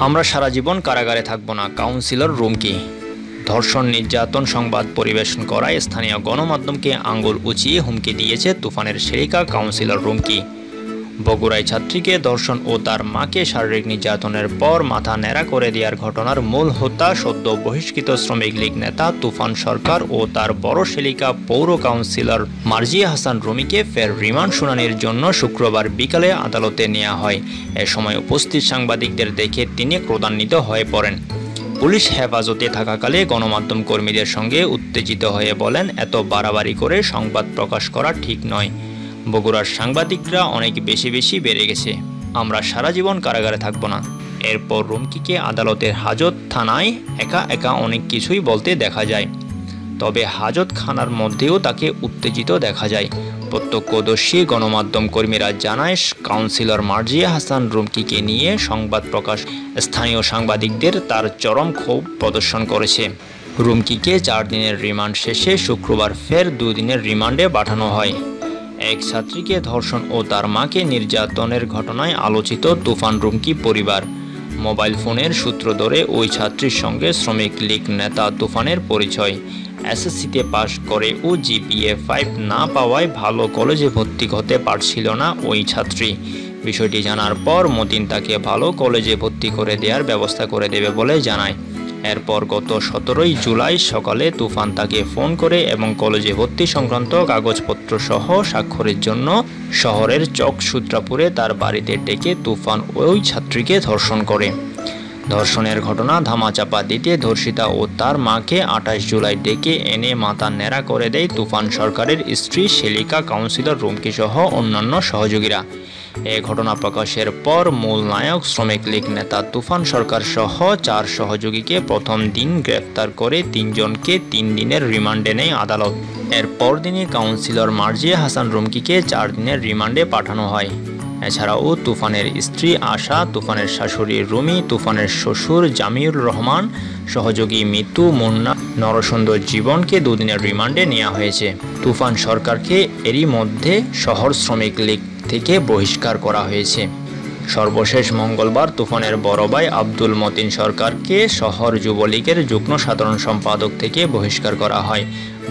আমরা সারা জীবন কারাগারে থাকব না, কাউন্সিলর রুমকি। ধর্ষণ, নির্যাতন, সংবাদ পরিবেশন করায় স্থানীয় গণমাধ্যমকে আঙুল উঁচিয়ে হুমকি দিয়েছে তুফানের শেরিকা কাউন্সিলর রুমকি। বগুড়ায় ছাত্রীকে ধর্ষণ ও তার মাকে শারীরিক নির্যাতনের পর মাথা ন্যাড়া করে দেওয়ার ঘটনার মূল হোতা সদ্য বহিষ্কৃত শ্রমিক লীগ নেতা তুফান সরকার ও তার বড় শেলিকা পৌর কাউন্সিলর মার্জিয়া হাসান রুমিকে ফের রিমান্ড শুনানির জন্য শুক্রবার বিকালে আদালতে নেওয়া হয়। এ সময় উপস্থিত সাংবাদিকদের দেখে তিনি ক্রোধান্বিত হয়ে পড়েন। পুলিশ হেফাজতে থাকাকালে গণমাধ্যম কর্মীদের সঙ্গে উত্তেজিত হয়ে বলেন, এত বাড়াবাড়ি করে সংবাদ প্রকাশ করা ঠিক নয়। বগুড়ার সাংবাদিকরা অনেক বেশি বেশি বেড়ে গেছে। আমরা সারা জীবন কারাগারে থাকব না। এরপর রুমকিকে আদালতের হাজত থানায় একা একা অনেক কিছুই বলতে দেখা যায়। তবে হাজত খানার মধ্যেও তাকে উত্তেজিত দেখা যায়। প্রত্যক্ষদর্শী গণমাধ্যম কর্মীরা জানায়, কাউন্সিলর মার্জিয়া হাসান রুমকিকে নিয়ে সংবাদ প্রকাশ স্থানীয় সাংবাদিকদের তার চরম ক্ষোভ প্রদর্শন করেছে। রুমকিকে চার দিনের রিমান্ড শেষে শুক্রবার ফের দুদিনের রিমান্ডে পাঠানো হয়। এক ছাত্রীকে ধর্ষণ ও তার মাকে নির্যাতনের ঘটনায় আলোচিত তুফান রুমকি পরিবার। মোবাইল ফোনের সূত্র ধরে ওই ছাত্রীর সঙ্গে শ্রমিক লীগ নেতা তুফানের পরিচয়। এসএসসিতে পাশ করে ও জিপিএ ফাইভ না পাওয়ায় ভালো কলেজে ভর্তি হতে পারছিল না ওই ছাত্রী। বিষয়টি জানার পর মতিন তাকে ভালো কলেজে ভর্তি করে দেওয়ার ব্যবস্থা করে দেবে বলে জানায়। এরপর গত সতেরোই জুলাই সকালে তুফান তাকে ফোন করে এবং কলেজে ভর্তি সংক্রান্ত কাগজপত্র সহ স্বাক্ষরের জন্য শহরের চক সূত্রাপুরে তার বাড়িতে ডেকে তুফান ওই ছাত্রীকে ধর্ষণ করে। ধর্ষণের ঘটনা ধামাচাপা দিতে ধর্ষিতা ও তার মাকে আঠাশ জুলাই ডেকে এনে মাথা ন্যাড়া করে দেয় তুফান সরকারের স্ত্রী শেলিকা কাউন্সিলর, রুমকি সহ অন্যান্য সহযোগীরা। এ ঘটনা প্রকাশের পর মূল নায়ক, শ্রমিক লীগ নেতা তুফান সরকার সহ চার সহযোগীকে প্রথম দিন গ্রেফতার করে তিনজনকে তিন দিনের রিমান্ডে নেয় আদালত। এর পরদিনই কাউন্সিলর মার্জিয়া হাসান রুমকিকে চার দিনের রিমান্ডে পাঠানো হয়। এছাড়াও তুফানের স্ত্রী আশা, তুফানের শাশুড়ি রুমি, তুফানের শ্বশুর জামিউর রহমান, সহযোগী মিতু, মুন্না, নরসুন্দর জীবনকে দুদিনের রিমান্ডে নেওয়া হয়েছে। তুফান সরকারকে এরই মধ্যে শহর শ্রমিক লীগ থেকে বহিষ্কার করা হয়েছে। সর্বশেষ মঙ্গলবার তুফানের বড় ভাই আব্দুল মতিন সরকারকে শহর যুবলীগের যুগ্ম সাধারণ সম্পাদক থেকে বহিষ্কার করা হয়।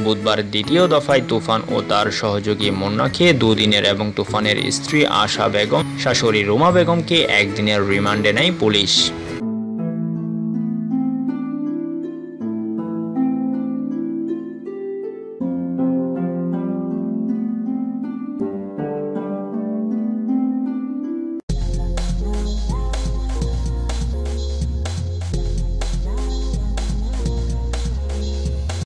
বুধবার দ্বিতীয় দফায় তুফান ও তার সহযোগী মুন্নাকে দুদিনের এবং তুফানের স্ত্রী আশা বেগম, শাশুড়ি রুমা বেগমকে একদিনের রিমান্ডে নেয় পুলিশ।